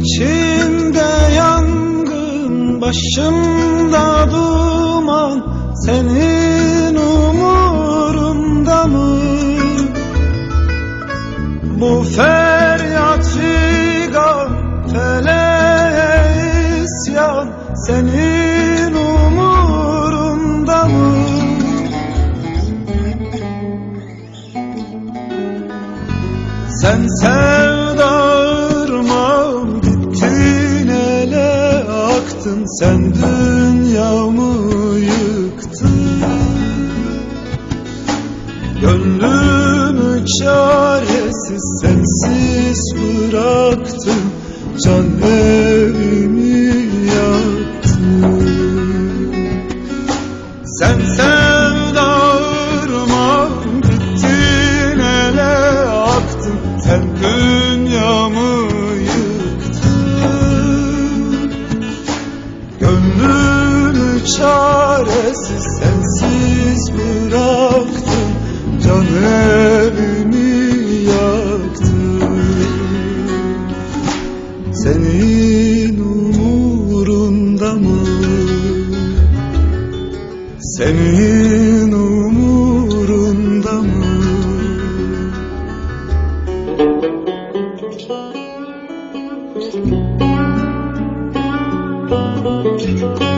İçimde yangın, başımda duman Senin umurunda mı? Bu feryat figan, feleğe isyan Senin umurunda mı? Sen sen aktın Sen dünyamı yıktın. Gönlümü çaresiz sensiz bıraktın Can evimi yaktın. Sen sevdarmam umurunda mı? Senin umurunda mı? Yıkık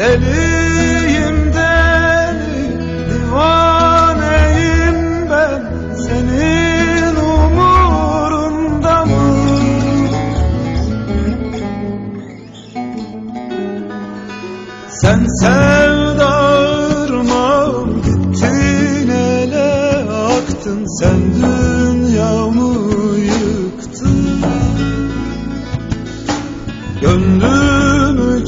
Deliyim deli, divaneyim ben Senin umurunda mı? Sen sevdarmam gittin ele aktın Sen dünyamı yıktın Gönlümü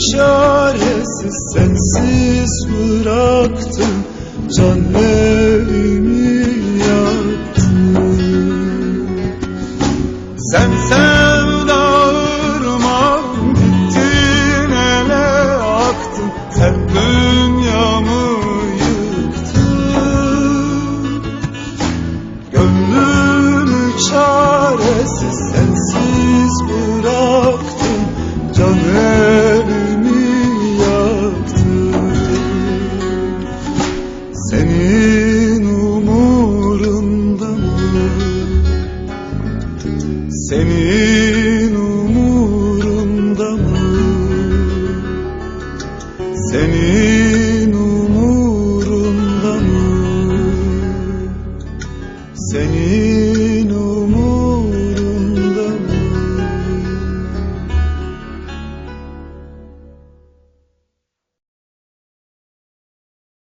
çaresiz sensiz bıraktın Can evimi yaktın Sen sevdarmam gittin ele aktın. Sen dünyamı yıktın. Gönlümü çaresiz sensiz bıraktın seni.